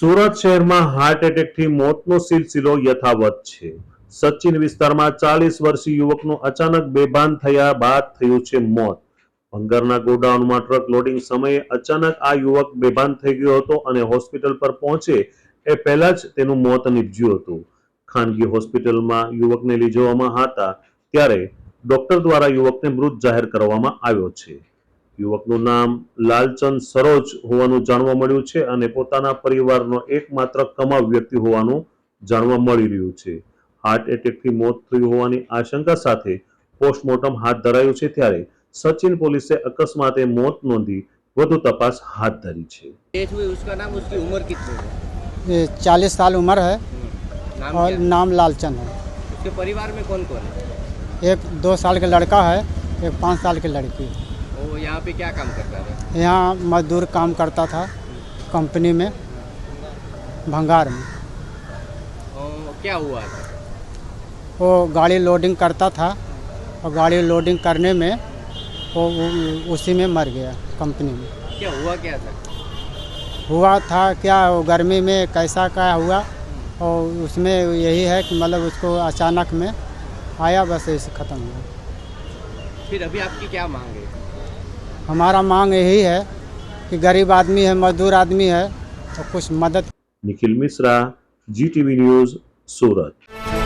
સુરત શહેરમાં હાર્ટ એટેકથી મોતનો સિલસિલો યથાવત છે. સચિન વિસ્તારમાં ચાલીસ વર્ષીય યુવકનું અચાનક બેભાન થયા બાદ થયું છે મોત. ભંગારના ગોડાઉનમાં ટ્રક લોડિંગ સમયે અચાનક આ યુવક બેભાન થઈ ગયો હતો અને હોસ્પિટલ પર પહોંચે એ પહેલા જ તેનું મોત નીપજ્યું હતું. ખાનગી હોસ્પિટલમાં યુવકને લઈ હતા ત્યારે ડોક્ટર દ્વારા યુવકને મૃત જાહેર કરવામાં આવ્યો છે. યુવકનું નામ લાલચંદ સરોજ હોવાનું જાણવા મળ્યું છે અને પોતાના પરિવારનો એકમાત્ર કમાવ વ્યક્તિ હોવાનું જાણવા મળી રહ્યું છે હાર્ટ એટેકથી મોત થયું હોવાની આશંકા સાથે પોસ્ટમોર્ટમ હાથ ધરાયું છે ત્યારે સચિન પોલીસે અકસ્માતે મોત નોંધી વધુ તપાસ હાથ ધરી છે डेथ हुई उसका नाम उसकी उम्र कितनी है ये चालीस साल उम्र है नाम और क्या नाम लालचंद है उसके परिवार में कौन कौन है एक दो साल का लड़का है एक पाँच साल की लड़की है वो यहाँ पे क्या काम करता था? यहाँ मजदूर काम करता था कंपनी में भंगार में। और क्या हुआ? था वो गाड़ी लोडिंग करता था और गाड़ी लोडिंग करने में वो उसी में मर गया कंपनी में। क्या हुआ क्या था? हुआ था क्या वो गर्मी में कैसा क्या हुआ और उसमें यही है कि मतलब उसको अचानक में आया बस ऐसे ख़त्म हुआ। फिर अभी आपकी क्या मांग है? हमारा मांग यही है कि गरीब आदमी है मजदूर आदमी है तो कुछ मदद निखिल मिश्रा जी टीवी न्यूज़ सूरत